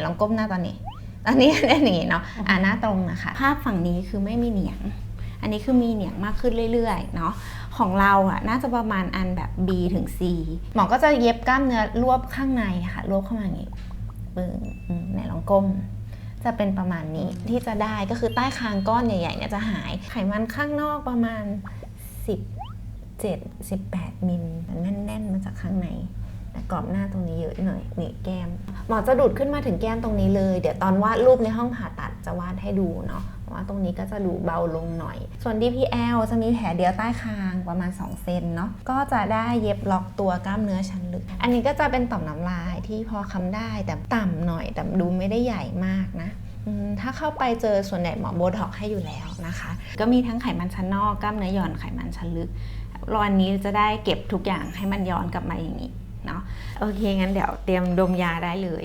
นลองก้มหน้าตอนนี้ตอนนี้เป็นอย่างนี้เนาะอ่าหน้าตรงนะคะ ภาพฝั่งนี้คือไม่มีเหนียง อันนี้คือมีเหนียงมากขึ้นเรื่อยๆเนาะของเราอะน่าจะประมาณอันแบบ B ถึง C หมอก็จะเย็บกล้ามเนื้อรวบข้างในค่ะ รวบเข้ามาอย่างนี้ปึ้งอืมไหนลองก้มจะเป็นประมาณนี้ที่จะได้ก็คือใต้คางก้อนใหญ่ๆเนี่ยจะหายไขมันข้างนอกประมาณ 17 18มิลแน่นๆมาจากข้างใน แต่กรอบหน้าตรงนี้เยอะหน่อยนี่แก้ม หมอจะดูดขึ้นมาถึงแก้มตรงนี้เลย เดี๋ยวตอนวาดรูปในห้องผ่าตัดจะวาดให้ดูเนาะว่าตรงนี้ก็จะดูเบาลงหน่อย ส่วน DPL จะมีแผลเดียวใต้คางประมาณ 2 เซนเนาะ ก็จะได้เย็บล็อกตัวกล้ามเนื้อชั้นลึก อันนี้ก็จะเป็นต่อมน้ำลายที่พอคำได้แต่ต่ำหน่อยแต่ดูไม่ได้ใหญ่มากนะถ้าเข้าไปเจอส่วนใหญ่หมอโบท็อกให้อยู่แล้วนะคะ ก็มีทั้งไขมันชั้นนอกกล้ามเนื้อหย่อนไขมันชั้นลึกรอนนี้จะได้เก็บทุกอย่างให้มันย้อนกลับมาอย่างนี้ โอเคงั้นเดี๋ยวเตรียมดมยาได้เลย